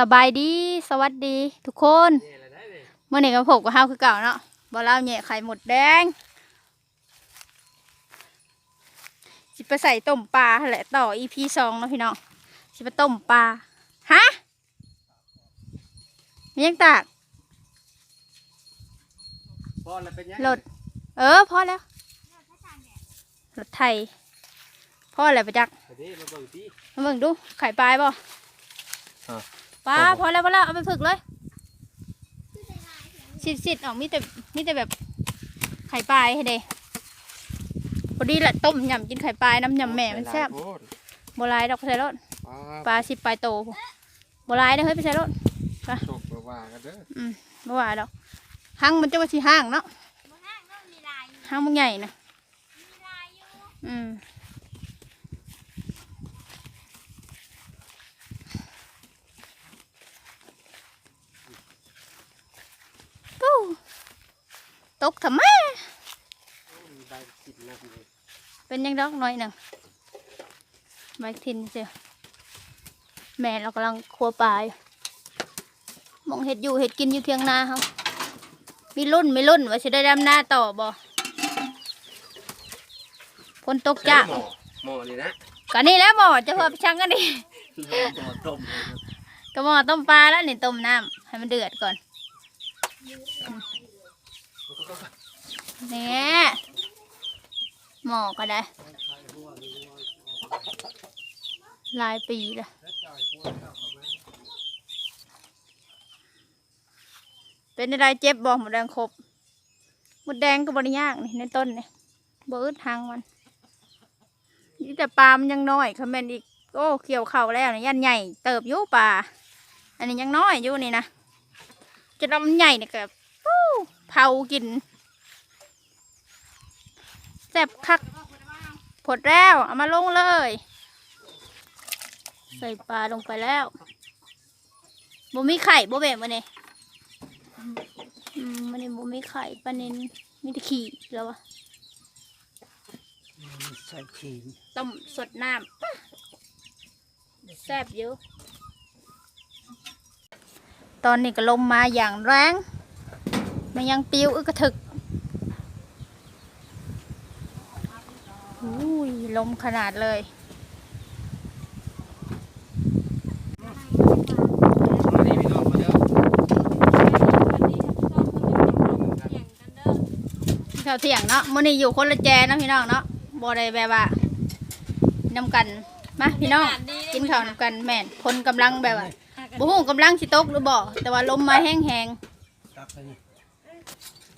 สบายดีสวัสดี ทุกคนนี่แหละได้เลยเมื่อนี้กับผมกับเฮาคือเก่าเนาะบ่เล่าแหน่ไข่หมดแดงสิไปใส่ต้มปลาหั่นแหละต่อ EP สองเนาะพี่น้องสิไปต้มปลาฮะมียังตากพอแล้วเป็นยังรถเออพอแล้วรถไทยพอแล้วไปจักไปดิมาเบิ่งที่มาเบิ่งดูไข่ปลายบ่ฮะ ปลาพอแล้วพอแล้วเอาไปฝึกเลยสิดสิดออกมีแต่มีแต่แบบไข่ปลายให้เด้พอดีแหละต้มยำกินไข่ปลายน้ำยำแม่มันแซ่บโอ้ยโบรายดอกไปใส่รถปลาปลาสิบปลายโตโบรายเด้อเฮ้ยไปใส่รถโชคบ่ว่ากันเด้ออืมบ่ว่าดอกห้างมันจะว่าสิห้างเนาะห้างมันใหญ่นะอืมปู้ ตกทำไมมีใบกินนะพี่เป็นยังดอกน้อยหนึ่งใบทินเสียแม่เรากำลังครัวปลาอยู่มองเห็ดอยู่เห็ดกินอยู่เทียงนาเขามีรุ่นมีรุ่นว่าจะได้ดำหน้าต่อบ่ฝนตกจ้าหม้อหม้อนี่นะก็นี่แหล้วบ่จะพอไปชังกันดิหม้อต้มก็หม้อต้มปลาแล้วนี่ต้มน้ำให้มันเดือดก่อน นี่หมอก็ได้หลายปีแล้วเป็นอะไรเจ็บบอกหมดแดงครบหมดแดงก็บริยากนี่ในต้นเนี่บอึดทางมันนี่แต่ปลามันยังน้อยคอมเมนต์อีกโอ้เกี่ยวเข่าแล้วนี่ยันใหญ่เติบยู่ปลาอันนี้ยังน้อยอยู่นี่นะจะทำใหญ่เนี่ยก็ปู้ เผากินแซ่บคักผดแล้ว เอามาลงเลย ใส่ปลาลงไปแล้วบ่มีไข่บ่แบ่มันนี่อืมมันนี่บ่มีไข่ปลาเน้นมีแต่ขี้แล้ววะใส่ขิงต้มสดน้ำป่ะแซ่บเยอะตอนนี้ก็ลมมาอย่างแรง มันยังปิวอึกกระถึกอุ้ยลมขนาดเลยมาดิพี่น้องมาเด้อข้าวเที่ยงเนาะมื้อนี้อยู่คนละแจเนาะพี่น้องเนาะบ่ได้แบบว่านำกันมาพี่น้องกินข้าวนำกันแม่นพลกำลังแบบว่าบ่ฮู้กำลังสิตกหรือบ่แต่ว่าลมมาแห้งตักไปนี่ๆ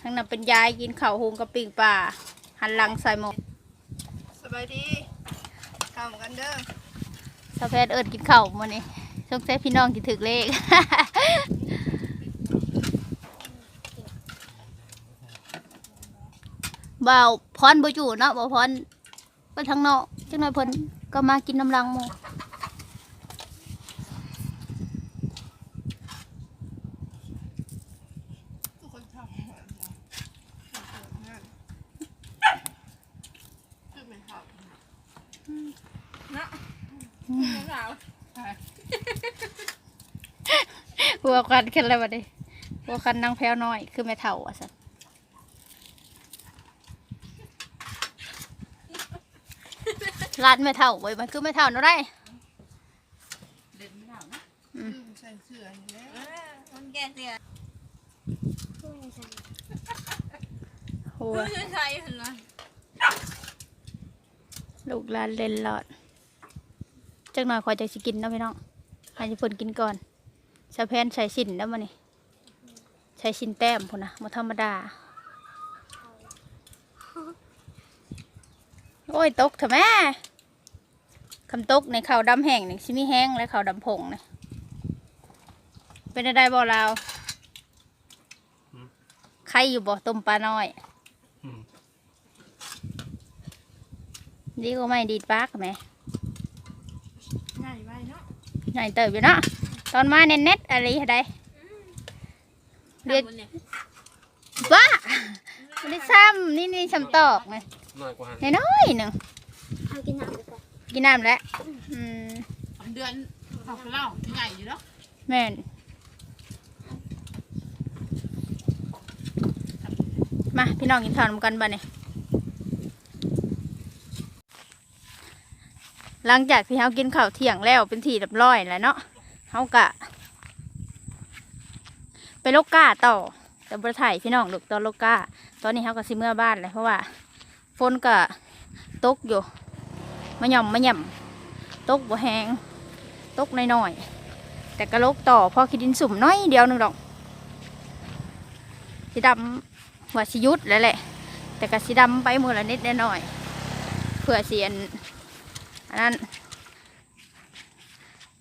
ทั้งนั้นเป็นยายกินข้าวหุงกับปิ้งปลาหันหลังใส่หมกสบายดีข้าวเหมือนกันเด้อสะเพชเอิ้นกินข้าวมื้อนี้สงสัยพี่น้องสิถึกเลขบ่าวพรบ่อยู่เนาะบ่าวพรไปทางนอกจังหน่อยเพิ่นก็มากินน้ำลังหมู่ ทุกคนทำคือเป็นข้าวนะ ข้าวหัวกันขึ้นแล้วบัดนี้หัวกันนางแพ้วน้อย คือแม่เฒ่าอะสันร้านแม่เฒ่าไว้ยมันคือแม่เฒ่าเนาะได้ใส่เสื้อนี่แหละมันแกเสียหัวไม่ใช่เห็นไหมลูกหลานเล่นหลอด จักหน่อยขอยจะสิกินเนาะพี่น้องให้ญี่ปุ่นกินก่อนสะแพนใส่สินแล้วมันนี่ใส่สินแต้มพุ่นนะมาธรรมดา โอ้ยตกเถอะแม่คำตกในข่าวดำแห้งนี่ชิมีแห้งและข่าวดำผงนี่เป็นอะไรบ่เราวใครอยู่บ่ต้มปลาน้อยดีก็ไม่ดีดปากไหม ง่ายไว้เนาะ ใหญ่เติบอยู่เนาะตอนมาเน็ตเน็ตๆอะไรอะไรเรียกบ้าไม่ได้ซ้ำนี่นี่ซ้ำตอกไหมน้อยกว่าหันน้อยๆหนึ่งเอากินน้ำดีกว่ากินน้ำแล้วอืมสามเดือนข้าวเล่าใหญ่อยู่เนาะแมแม่นมาพี่น้องกินข้าวนำกันบ้านี่ หลังจากที่เฮากินข้าวเที่ยงแล้วเป็นที่เรียบร้อยแล้วเนาะเฮากะ ไปโลกกาต่อ แต่บริถ่ายพี่น้องลูกตอนโลกกาตอนนี้เขาก็สิเมื่อบ้านเลยเพราะว่าฝนก็ตกอยู่มาหย่อมมาหย่ำตกบ่แหงตกน้อยๆแต่กระโลกต่อพอคิดดินสุ่มน้อยเดียวนึงดอกสีดำว่าสิยุดแล้วแหละ แต่ก็สีดำไปมือละนิดหน่อยเผื่อเสียน อันนั้น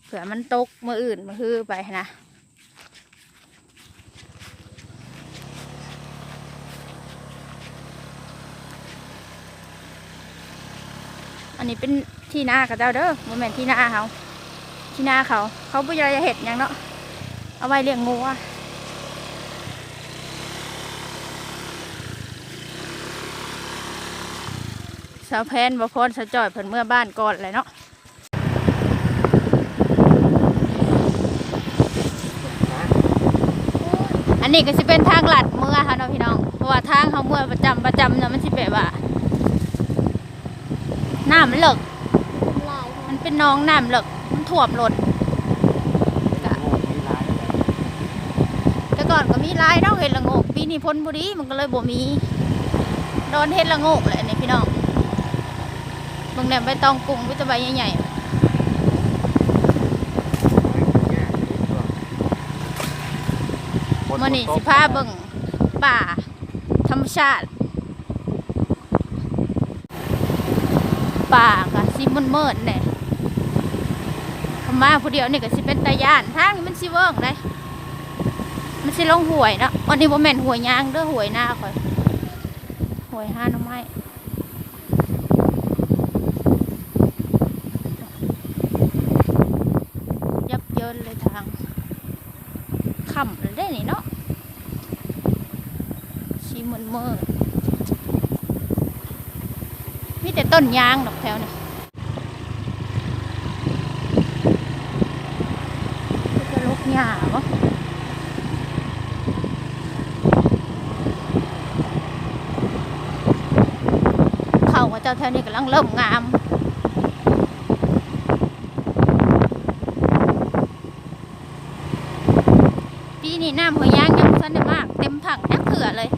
เผื่อมันตกมืออื่นมือฮือไปนะอันนี้เป็นที่นากับเจ้าเด้อโมเมนที่นาเขาที่นาเขา เขาไม่ได้เห็ดยังเนาะเอาไว้เลี้ยงงูอะ สาวแพนบพรสาวจ่อยเพิ่นเมื่อบ้านก่อนเลยเนาะอันนี้ก็สิเป็นทางลัดเมื่อค่ะเนาะพี่น้องเพราะว่าทางเขาเมื่อประจำประจำเนาะมันสิแบบว่าน้ำมันเลิกมันเป็นน้องน้ำเลิกมันท่วมรถโง่มีหลายแต่ก่อนก็มีลายเนาะเห็ดละโงกปีนี้พ้นบุรีมันก็เลยบ่มีโดนเห็ดละโงกเลยอันนี่พี่น้อง บางแหนมใบตองกุ้งวิตาใบใหญ่ๆมันนี่สิพาเบิ่งป่า ธรรมชาติ ป่าก็สิมันเมิดเนี่ยขามาผู้เดียวนี่ก็สิเป็นตาย่านทางนี้มันสิเวิร์กเลยมันสิลงหวยเนาะวันนี้บ่แม่นหวยยางเด้อหวยหน้าข่อยหวยห้าน้ำไม้ยับเยินเลยทางค่ำเลยได้นี่เนาะ มันเมื่อมีแต่ต้นยางดอกแถวนี่จะลกหญ้าวะเขาว่าเจ้าแถวนี้กำลังเริ่มงามปีนี้น้ำหัวยางยังสันได้มาก เต็มถังแทบเถื่อเลย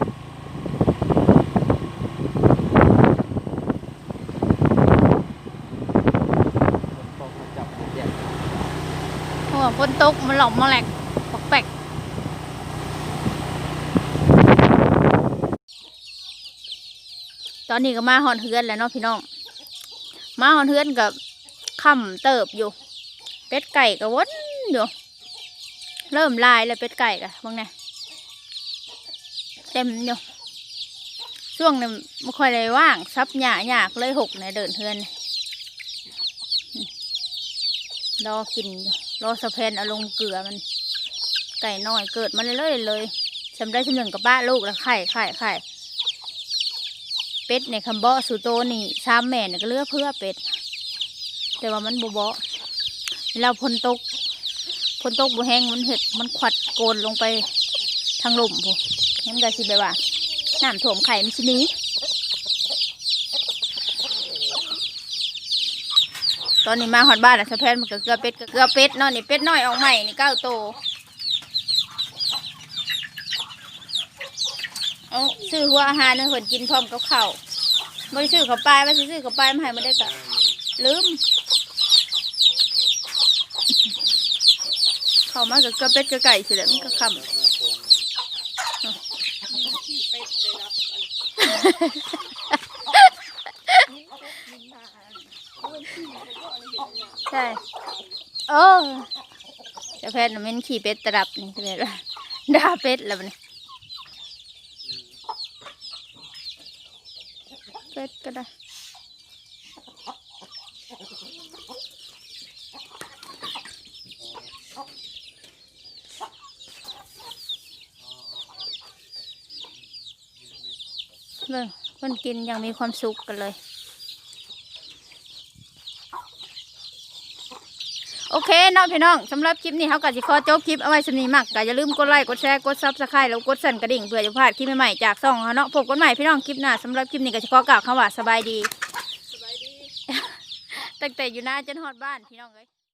ตกมาจับเด็ด เพราะ ว่าฝนตกมันหลอกมาแหลกปอกแปกตอนนี้ก็มาหอนเฮือนแล้วเนาะพี่น้อง มาหอนเฮือนกับค่ำเติบอยู่ เป็ดไก่ก็วนอยู่เริ่มลายแล้วเป็ดไก่กะบางไงเต็มอยู่ช่วงนี้ไม่ค่อยได้ว่างซับหยาหยากเลยหกในเดินเฮือนรอกินอยู่ รอสะเพนเอาลงเกลือมัน ไก่น้อยเกิดมาเรื่อยๆเลยสำได้ชำหนึ่งกับบ้าลูกแล้วไข่ไข่ไข่เป็ดในคำเบาะสูโตนี่สามแม่เนี่ยก็เลือกเพื่อเป็ด แต่ว่ามันบเบาะเวลาพนตกพนตกบ่แห้งมันเห็ดมันขวัดโกนลงไปทางลมพูงั้นก็สิแบบว่าน้ำถ่วมไข่มันสินี้ ตอนนี้มาหอดบ้านแล้วสะแพนมันก็เกลือเป็ดก็เกลือเป็ดเนาะนี่เป็ดน้อยออกใหม่นี่เก้าโตวเอาซื้อหัวอาหารให้คนกินพร้อมกับข้าวไม่ได้ซื้อข้าวปลายว่าสิซื้อข้าวปลายมาให้มาได้กะลืมเข้ามากับเกลือเป็ดเกลือไก่สิแหละมันก็คำ ใช่ โอ้สะแพนน่ะมันขี่เป็ดตะดับนี่เลยว่าด่าเป็ดแล้วมันเป็ดก็ได้เบิ่งคนกินยังมีความสุขกันเลย โอเคเนาะพี่น้องสำหรับคลิปนี้เขาก็สิขอจบคลิปเอาไว้สำนีมักก็อย่าลืมกดไลค์กดแชร์กดซับสไครต์แล้วกดสั่นกระดิ่งเพื่อจะพลาดคลิปใหม่ๆจากซ่องเขาเนาะพบกันใหม่พี่น้องคลิปหน้าสำหรับคลิปนี้ก็สิขอกล่าวคำว่าสบายดีสบายดี ตั้งแต่อยู่หน้าจนฮอดบ้านพี่น้องเอ้ย